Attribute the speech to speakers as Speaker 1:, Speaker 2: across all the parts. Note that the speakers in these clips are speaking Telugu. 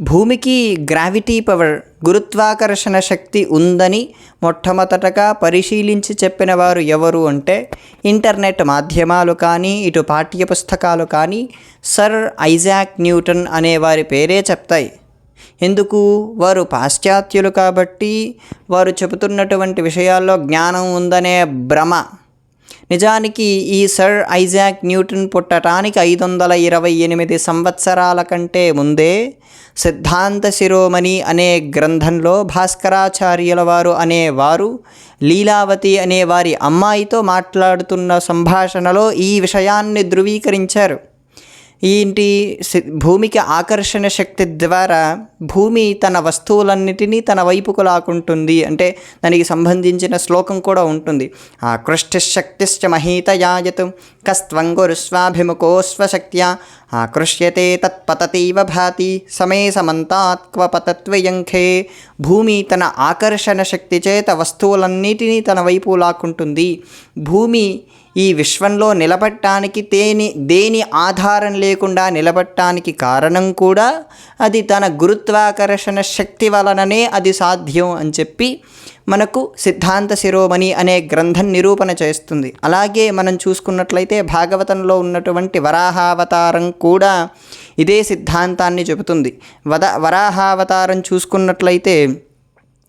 Speaker 1: భూమికి గ్రావిటీ పవర్ గురుత్వాకర్షణ శక్తి ఉందని మొట్టమొదటగా పరిశీలించి చెప్పిన వారు ఎవరు అంటే ఇంటర్నెట్ మాధ్యమాలు కానీ ఇటు పాఠ్యపుస్తకాలు కానీ సర్ ఐజాక్ న్యూటన్ అనే వారి పేరే చెప్తాయి. ఎందుకు? వారు పాశ్చాత్యులు కాబట్టి వారు చెబుతున్నటువంటి విషయాల్లో జ్ఞానం ఉందనే భ్రమ. నిజానికి ఈ సర్ ఐజాక్ న్యూటన్ పుట్టడానికి ఐదు వందల ఇరవై ఎనిమిది సంవత్సరాల కంటే ముందే సిద్ధాంత శిరోమణి అనే గ్రంథంలో భాస్కరాచార్యుల వారు అనేవారు లీలావతి అనే వారి అమ్మాయితో మాట్లాడుతున్న సంభాషణలో ఈ విషయాన్ని ధృవీకరించారు. ఏంటి సి- భూమికి ఆకర్షణ శక్తి ద్వారా భూమి తన వస్తువులన్నిటినీ తన వైపుకు లాక్కుంటుంది. అంటే దానికి సంబంధించిన శ్లోకం కూడా ఉంటుంది. ఆకృష్టిశక్తిశ్చ మహీతయాయత్ కస్త్వంగురుస్వాభిముఖో స్వశక్త్యా ఆకృష్యతే తత్పతతీవ భాతి సమే సమంతాత్వ పతత్వయంఖే భూమి తన ఆకర్షణ శక్తి చేత వస్తువులన్నిటినీ తన వైపు లాక్కుంటుంది. భూమి ఈ విశ్వంలో నిలబడటానికి దేని దేని ఆధారం లేకుండా నిలబడటానికి కారణం కూడా అది తన గురుత్వాకర్షణ శక్తి వలననే అది సాధ్యం అని చెప్పి మనకు సిద్ధాంత శిరోమణి అనే గ్రంథం నిరూపణ చేస్తుంది. అలాగే మనం చూసుకున్నట్లయితే భాగవతంలో ఉన్నటువంటి వరాహావతారం కూడా ఇదే సిద్ధాంతాన్ని చెబుతుంది. వద వరాహావతారం చూసుకున్నట్లయితే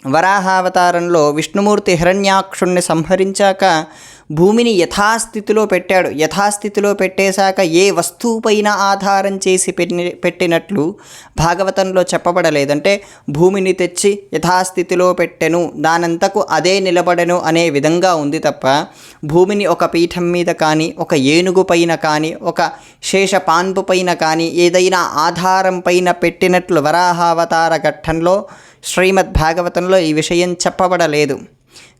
Speaker 1: వరాహావతారంలో విష్ణుమూర్తి హిరణ్యాక్షుణ్ణి సంహరించాక భూమిని యథాస్థితిలో పెట్టాడు. యథాస్థితిలో పెట్టేశాక ఏ వస్తువుపైన ఆధారం చేసి పెట్టి పెట్టినట్లు భాగవతంలో చెప్పబడలేదంటే భూమిని తెచ్చి యథాస్థితిలో పెట్టెను దానంతకు అదే నిలబడెను అనే విధంగా ఉంది తప్ప భూమిని ఒక పీఠం మీద కానీ ఒక ఏనుగు పైన కానీ ఒక శేషపాన్పు పైన కానీ ఏదైనా ఆధారం పైన పెట్టినట్లు వరాహావతార ఘట్టంలో శ్రీమద్ భాగవతంలో ఈ విషయం చెప్పబడలేదు.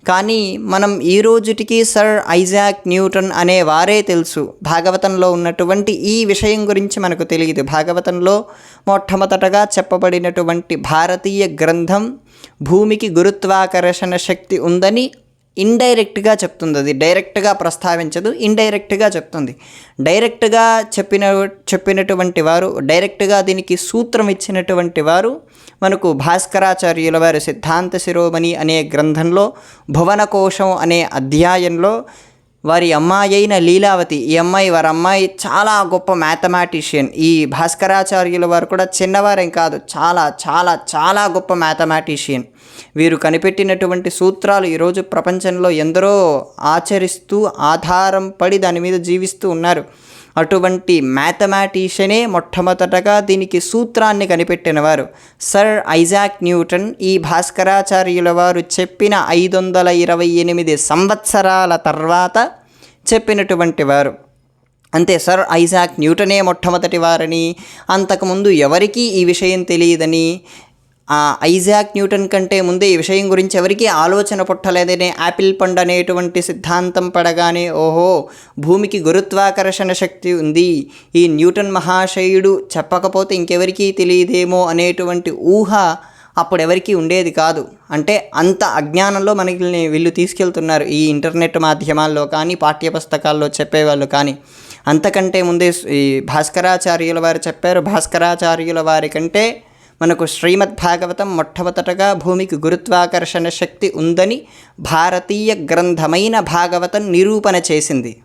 Speaker 1: కానీ మనం ఈ రోజుటికి సర్ ఐజాక్ న్యూటన్ అనే వారే తెలుసు. భాగవతంలో ఉన్నటువంటి ఈ విషయం గురించి మనకు తెలియదు. భాగవతంలో మొట్టమొదటగా చెప్పబడినటువంటి భారతీయ గ్రంథం భూమికి గురుత్వాకర్షణ శక్తి ఉందని ఇండైరెక్ట్గా చెప్తుంది అది. డైరెక్ట్గా ప్రస్తావించదు ఇండైరెక్ట్గా చెప్తుంది. డైరెక్ట్గా చెప్పిన చెప్పినటువంటి వారు డైరెక్ట్గా దీనికి సూత్రం ఇచ్చినటువంటి వారు మనకు భాస్కరాచార్యుల వారి సిద్ధాంత శిరోమణి అనే గ్రంథంలో భువనకోశం అనే అధ్యాయంలో వారి అమ్మాయి అయిన లీలావతి ఈ అమ్మాయి వారి అమ్మాయి చాలా గొప్ప మ్యాథమెటిషియన్. ఈ భాస్కరాచార్యుల వారు కూడా చిన్నవారేం కాదు చాలా చాలా చాలా గొప్ప మ్యాథమెటిషియన్. వీరు కనిపెట్టినటువంటి సూత్రాలు ఈరోజు ప్రపంచంలో ఎందరో ఆచరిస్తూ ఆధారం పడి దాని మీద జీవిస్తూ ఉన్నారు. అటువంటి మ్యాథమాటిషియనే మొట్టమొదటగా దీనికి సూత్రాన్ని కనిపెట్టినవారు సర్ ఐజాక్ న్యూటన్ ఈ భాస్కరాచార్యుల వారు చెప్పిన ఐదు వందల ఇరవై ఎనిమిది సంవత్సరాల తర్వాత చెప్పినటువంటి వారు. అంతే సర్ ఐజాక్ న్యూటనే మొట్టమొదటి వారని అంతకుముందు ఎవరికీ ఈ విషయం తెలియదని ఐజాక్ న్యూటన్ కంటే ముందే ఈ విషయం గురించి ఎవరికీ ఆలోచన పుట్టలేదనే యాపిల్ పండు అనేటువంటి సిద్ధాంతం పడగానే ఓహో భూమికి గురుత్వాకర్షణ శక్తి ఉంది. ఈ న్యూటన్ మహాశయుడు చెప్పకపోతే ఇంకెవరికీ తెలియదేమో అనేటువంటి ఊహ అప్పుడు ఎవరికీ ఉండేది కాదు. అంటే అంత అజ్ఞానంలో మనకి వీళ్ళు తీసుకెళ్తున్నారు ఈ ఇంటర్నెట్ మాధ్యమాల్లో కానీ పాఠ్యపుస్తకాల్లో చెప్పేవాళ్ళు కానీ. అంతకంటే ముందే ఈ భాస్కరాచార్యుల వారు చెప్పారు భాస్కరాచార్యుల వారి కంటే మనకు శ్రీమద్ భాగవతం మొట్టమొదటగా భూమికి గురుత్వాకర్షణ శక్తి ఉందని భారతీయ గ్రంథమైన భాగవతం నిరూపణ చేసింది.